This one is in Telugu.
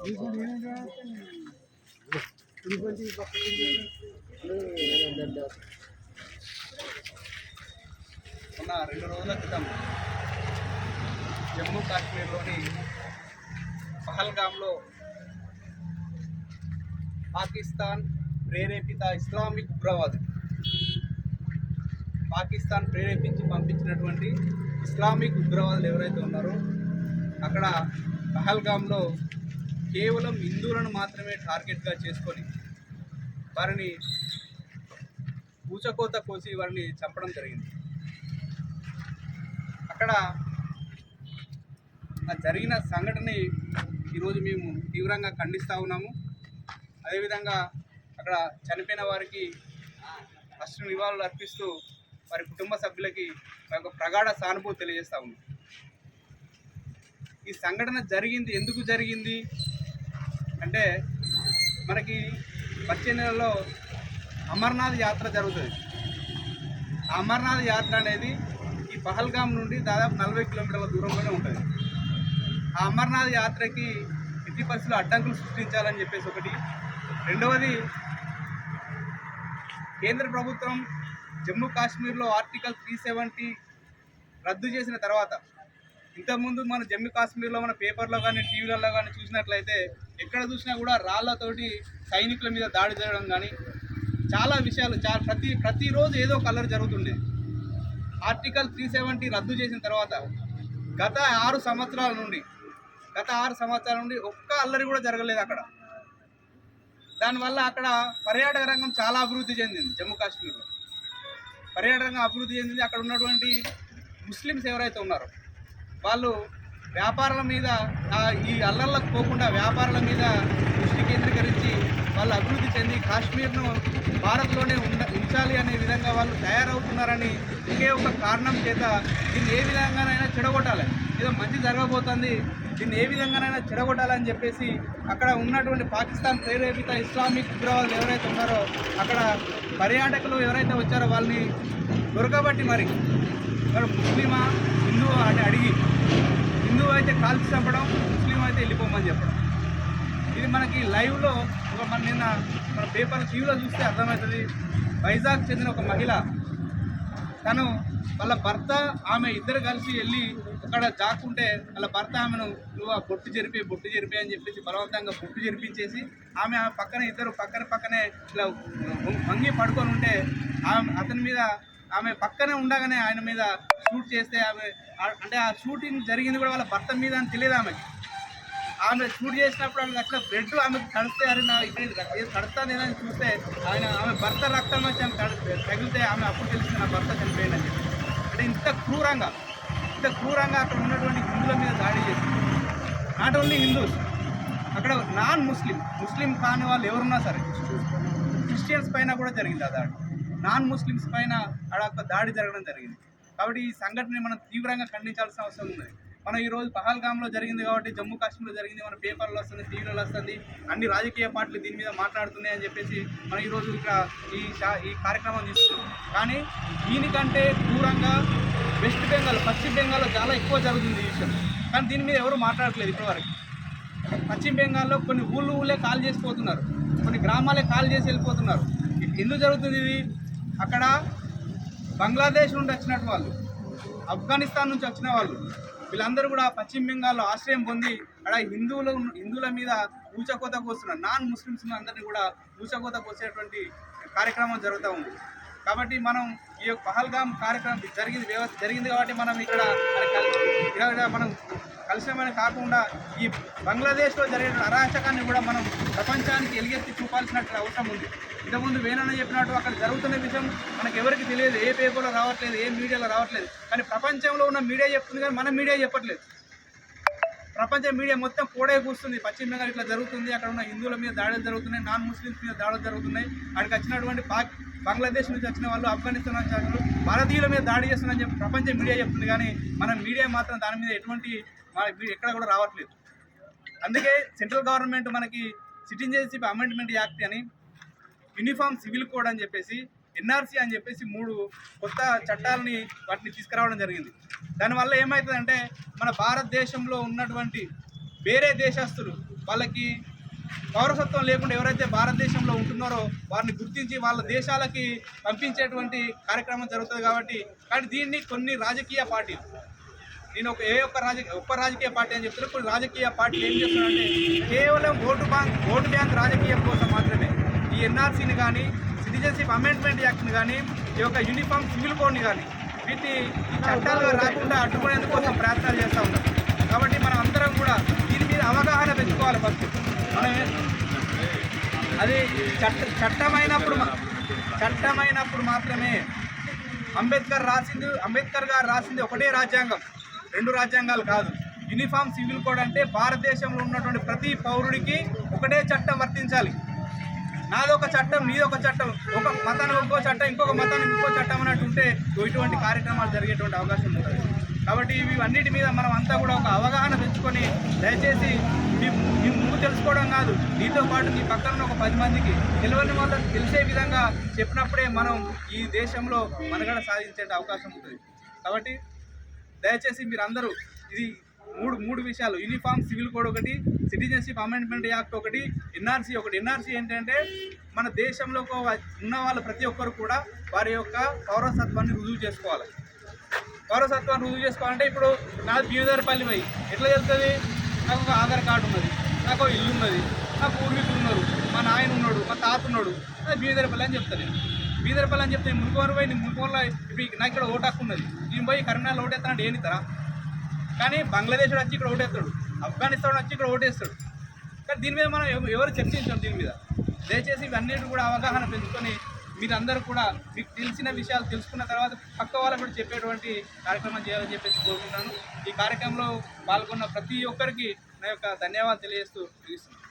మొన్న రెండు రోజుల క్రితం జమ్మూ కాశ్మీర్లోని పహల్గామ్లో పాకిస్తాన్ ప్రేరేపిత ఇస్లామిక్ ఉగ్రవాదు పాకిస్తాన్ ప్రేరేపించి పంపించినటువంటి ఇస్లామిక్ ఉగ్రవాదులు ఎవరైతే ఉన్నారో అక్కడ పహల్గామ్లో కేవలం హిందువులను మాత్రమే టార్గెట్గా చేసుకొని వారిని పూచకోత కోసి వారిని చంపడం జరిగింది. అక్కడ జరిగిన సంఘటన ఈరోజు మేము తీవ్రంగా ఖండిస్తూ ఉన్నాము. అదేవిధంగా అక్కడ చనిపోయిన వారికి ఫస్ట్ నివాళులు అర్పిస్తూ వారి కుటుంబ సభ్యులకి మా ప్రగాఢ సానుభూతి తెలియజేస్తా ఉన్నాం. ఈ సంఘటన జరిగింది ఎందుకు జరిగింది? అంటే మనకి వచ్చే నెలలో అమర్నాథ్ యాత్ర జరుగుతుంది. అమర్నాథ్ యాత్ర అనేది ఈ పహల్గాం నుండి దాదాపు నలభై కిలోమీటర్ల దూరంలోనే ఉంటుంది. ఆ అమర్నాథ్ యాత్రకి ఎట్టి పరిస్థితుల్లో అడ్డంకులు సృష్టించాలని చెప్పేసి ఒకటి. రెండవది కేంద్ర ప్రభుత్వం జమ్మూ కాశ్మీర్లో ఆర్టికల్ త్రీ సెవెంటీ రద్దు చేసిన తర్వాత ఇంతకుముందు మన జమ్మూ కాశ్మీర్లో మన పేపర్లో కానీ టీవీలలో కానీ చూసినట్లయితే ఎక్కడ చూసినా కూడా రాళ్ళతోటి సైనికుల మీద దాడి చేయడం కానీ చాలా విషయాలు చాలా ప్రతి ప్రతిరోజు ఏదో కలర్ జరుగుతుండేది ఆర్టికల్ త్రీ సెవెంటీ రద్దు చేసిన తర్వాత గత ఆరు సంవత్సరాల నుండి గత ఆరు సంవత్సరాల నుండి ఒక్క అల్లరి కూడా జరగలేదు అక్కడ. దానివల్ల అక్కడ పర్యాటక రంగం చాలా అభివృద్ధి చెందింది జమ్మూ కాశ్మీర్లో. పర్యాటక రంగం అభివృద్ధి చెందింది. అక్కడ ఉన్నటువంటి ముస్లిమ్స్ ఎవరైతే ఉన్నారో వాళ్ళు వ్యాపారాల మీద ఈ అల్లర్లకు పోకుండా వ్యాపారాల మీద దృష్టి కేంద్రీకరించి వాళ్ళు అభివృద్ధి చెంది కాశ్మీర్ను భారత్లోనే ఉండ ఉంచాలి అనే విధంగా వాళ్ళు తయారవుతున్నారని ఒకే ఒక కారణం చేత దీన్ని ఏ విధంగానైనా చెడగొట్టాలి. ఏదో మంచి జరగబోతుంది దీన్ని ఏ విధంగానైనా చెడగొట్టాలని చెప్పేసి అక్కడ ఉన్నటువంటి పాకిస్తాన్ ప్రేరేపిత ఇస్లామిక్ ఉగ్రవాదులు ఎవరైతే ఉన్నారో అక్కడ పర్యాటకులు ఎవరైతే వచ్చారో వాళ్ళని దొరకబట్టి మరి. మరి ముస్లిమా హిందూ అని అడిగి కాల్చి చంపడం ముస్లిం అయితే వెళ్ళిపోమని చెప్పడం. ఇది మనకి లైవ్లో ఒక మన నిన్న మన పేపర్ టీవీలో చూస్తే అర్థమవుతుంది. వైజాగ్ చెందిన ఒక మహిళ తను వాళ్ళ భర్త ఆమె ఇద్దరు కలిసి వెళ్ళి అక్కడ జాక్కుంటే వాళ్ళ భర్త ఆమెను నువ్వు ఆ బొట్టు జరిపి బొట్టు జరిపి అని చెప్పేసి బలవంతంగా బొట్టు జరిపించేసి ఆమె ఆమె పక్కన ఇద్దరు పక్కన పక్కనే ఇట్లా వంగి పడుకొని ఉంటే ఆమె అతని మీద ఆమె పక్కనే ఉండగానే ఆయన మీద షూట్ చేస్తే ఆమె అంటే ఆ షూటింగ్ జరిగింది కూడా వాళ్ళ భర్త మీద అని తెలియదు ఆమెకి. ఆమె షూట్ చేసినప్పుడు ఆమె అట్లా బ్లడ్ ఆమెకు తడిస్తే అరే నా కడతాను ఏదని చూస్తే ఆయన ఆమె భర్త రక్తం వచ్చి ఆమె తడి- తగిలితే ఆమె అప్పుడు తెలిసి నా భర్త చనిపోయిందని చెప్పి. అంటే ఇంత క్రూరంగా ఇంత క్రూరంగా అక్కడ ఉన్నటువంటి హిందువుల మీద దాడి చేసింది. నాట్ ఓన్లీ హిందూస్ అక్కడ నాన్ ముస్లిం ముస్లిం కాని వాళ్ళు ఎవరున్నా సరే క్రిస్టియన్స్ పైన కూడా జరిగింది ఆ దాడి. నాన్ ముస్లిమ్స్ పైన ఆడ ఒక దాడి జరగడం జరిగింది. కాబట్టి ఈ సంఘటనని మనం తీవ్రంగా ఖండించాల్సిన అవసరం ఉంది. మనం ఈరోజు పహల్గామ్లో జరిగింది కాబట్టి జమ్మూ కాశ్మీర్లో జరిగింది మన పేపర్లో వస్తుంది టీవీలో వస్తుంది అన్ని రాజకీయ పార్టీలు దీని మీద మాట్లాడుతున్నాయి అని చెప్పేసి మనం ఈరోజు ఇక్కడ ఈ ఈ కార్యక్రమం తీసుకున్నాం కానీ దీనికంటే దూరంగా వెస్ట్ బెంగాల్ పశ్చిమ బెంగాల్లో చాలా ఎక్కువ జరుగుతుంది ఈ విషయం. కానీ దీని మీద ఎవరు మాట్లాడట్లేదు ఇప్పటివరకు. పశ్చిమ బెంగాల్లో కొన్ని ఊళ్ళు ఊళ్ళే కాల్ చేసిపోతున్నారు కొన్ని గ్రామాలే కాల్ చేసి వెళ్ళిపోతున్నారు. ఇది ఎందుకు జరుగుతుంది ఇది? అక్కడ బంగ్లాదేశ్ నుండి వచ్చినట్టు వాళ్ళు ఆఫ్ఘనిస్తాన్ నుంచి వచ్చిన వాళ్ళు. వీళ్ళందరూ కూడా పశ్చిమ బెంగాల్లో ఆశ్రయం పొంది అక్కడ హిందువులు హిందువుల మీద ఊచకోత కోస్తున్న నాన్ ముస్లిమ్స్ అందరినీ కూడా ఊచకోత కోసేటువంటి కార్యక్రమం జరుగుతూ ఉంది. కాబట్టి మనం ఈ యొక్క పహల్గామ్ కార్యక్రమం జరిగింది జరిగింది కాబట్టి మనం ఇక్కడ మనం కలిసిమని కాకుండా ఈ బంగ్లాదేశ్లో జరిగిన అరాచకాన్ని కూడా మనం ప్రపంచానికి ఎలుగెత్తి చూపాల్సినట్టు అవసరం ఉంది. ఇంతకుముందు వేణని చెప్పినట్టు అక్కడ జరుగుతున్న విషయం మనకు ఎవరికి తెలియదు. ఏ పేపర్లో రావట్లేదు ఏ మీడియాలో రావట్లేదు. కానీ ప్రపంచంలో ఉన్న మీడియా చెప్తుంది కానీ మన మీడియా చెప్పట్లేదు. ప్రపంచ మీడియా మొత్తం కోడే కూస్తుంది. పశ్చిమ బెంగాల్ ఇట్లా జరుగుతుంది. అక్కడ ఉన్న హిందువుల మీద దాడులు జరుగుతున్నాయి. నాన్ ముస్లిమ్స్ మీద దాడులు జరుగుతున్నాయి. అక్కడికి వచ్చినటువంటి పాక్ బంగ్లాదేశ్ నుంచి వచ్చిన వాళ్ళు ఆఫ్ఘనిస్తాన్ నుంచి వచ్చిన వాళ్ళు భారతీయుల మీద దాడి చేస్తున్నారని చెప్పి ప్రపంచ మీడియా చెప్తుంది. కానీ మన మీడియా మాత్రం దాని మీద ఎటువంటి ఎక్కడ కూడా రావట్లేదు. అందుకే సెంట్రల్ గవర్నమెంట్ మనకి సిటిజన్షిప్ అమెండ్మెంట్ యాక్ట్ అని యూనిఫామ్ సివిల్ కోడ్ అని చెప్పేసి ఎన్ఆర్సీ అని చెప్పేసి మూడు కొత్త చట్టాలని వాటిని తీసుకురావడం జరిగింది. దానివల్ల ఏమవుతుందంటే మన భారతదేశంలో ఉన్నటువంటి వేరే దేశస్తులు వాళ్ళకి పౌరసత్వం లేకుండా ఎవరైతే భారతదేశంలో ఉంటున్నారో వారిని గుర్తించి వాళ్ళ దేశాలకి పంపించేటువంటి కార్యక్రమం జరుగుతుంది కాబట్టి కానీ దీన్ని కొన్ని రాజకీయ పార్టీలు నేను ఒక ఏ ఒక్క రాజకీయ ఒక్క రాజకీయ పార్టీ అని చెప్తున్నా కొన్ని రాజకీయ పార్టీలు ఏం చేస్తున్నారంటే కేవలం ఓటు బ్యాంక్ ఓటు బ్యాంక్ రాజకీయం కోసం మాత్రమే ఈ ఎన్ఆర్సీని కానీ సిటిజన్షిప్ అమెండ్మెంట్ యాక్ట్ని కానీ ఈ యొక్క యూనిఫామ్ సివిల్ కోడ్ని కానీ వీటిని ఈ చట్టాలుగా రాకుండా అడ్డుకునేందుకు కోసం ప్రయత్నాలు చేస్తూ ఉన్నాం. కాబట్టి మనం అందరం కూడా దీని మీద అవగాహన పెంచుకోవాలి ఫస్ట్ అది చట్ట చట్టమైనప్పుడు చట్టమైనప్పుడు మాత్రమే అంబేద్కర్ రాసింది అంబేద్కర్ గారు రాసింది ఒకటే రాజ్యాంగం రెండు రాజ్యాంగాలు కాదు. యూనిఫామ్ సివిల్ కోడ్ అంటే భారతదేశంలో ఉన్నటువంటి ప్రతి పౌరుడికి ఒకటే చట్టం వర్తించాలి. నాదొక చట్టం నీదొక చట్టం ఒక మతానికి ఇంకో చట్టం ఇంకొక మతానికి ఇంకో చట్టం అన్నట్టు ఉంటే ఇటువంటి కార్యక్రమాలు జరిగేటువంటి అవకాశం ఉంటుంది. కాబట్టి ఇవి అన్నిటి మీద మనం అంతా కూడా ఒక అవగాహన పెంచుకొని దయచేసి మీ- మీ నువ్వు తెలుసుకోవడం కాదు నీతో పాటు నీ పక్కన ఒక పది మందికి తెలియని వాళ్ళకి తెలిసే విధంగా చెప్పినప్పుడే మనం ఈ దేశంలో మనగడ సాధించే అవకాశం ఉంటుంది. కాబట్టి దయచేసి మీరందరూ ఇది మూడు విషయాలు. యూనిఫామ్ సివిల్ కోడ్ ఒకటి సిటిజన్షిప్ అమెండ్మెంట్ యాక్ట్ ఒకటి ఎన్ఆర్సీ ఒకటి. ఎన్ఆర్సీ ఏంటంటే మన దేశంలో ఉన్న వాళ్ళు ప్రతి ఒక్కరు కూడా వారి యొక్క పౌరసత్వాన్ని రుజువు చేసుకోవాలి. పౌరసత్వాన్ని రుజువు చేసుకోవాలంటే ఇప్పుడు నాది బీదర్పల్లి పోయి ఎట్లా చెప్తుంది నాకు ఒక ఆధార్ కార్డు ఉన్నది నాకు ఒక ఇల్లు ఉన్నది నా పూర్వీకులు ఉన్నారు మా నాయన ఉన్నాడు మా తాత ఉన్నాడు. అది బీదర్పల్లి అని చెప్తాను నేను అని చెప్తే మునుకోరు పోయి నేను మునుకోరులో ఇప్పుడు నాకు ఇక్కడ ఓటు హక్కు ఉన్నది. నేను పోయి కరీంనగర్లో ఓటేస్తానంటే ఏం తరా కానీ బంగ్లాదేశ్ వచ్చి ఇక్కడ ఓటేస్తాడు ఆఫ్ఘనిస్తాన్ వచ్చి ఇక్కడ ఓటేస్తాడు. కానీ దీని మీద మనం ఎవరు చర్చించాం దీని మీద? దయచేసి ఇవన్నిటి కూడా అవగాహన పెంచుకొని మీరందరూ కూడా మీకు తెలిసిన విషయాలు తెలుసుకున్న తర్వాత పక్క వాళ్ళకు కూడా చెప్పేటువంటి కార్యక్రమం చేయాలని చెప్పేసి కోరుకుంటున్నాను. ఈ కార్యక్రమంలో పాల్గొన్న ప్రతి ఒక్కరికి నా యొక్క ధన్యవాదాలు తెలియజేస్తూ ముగిస్తున్నాను.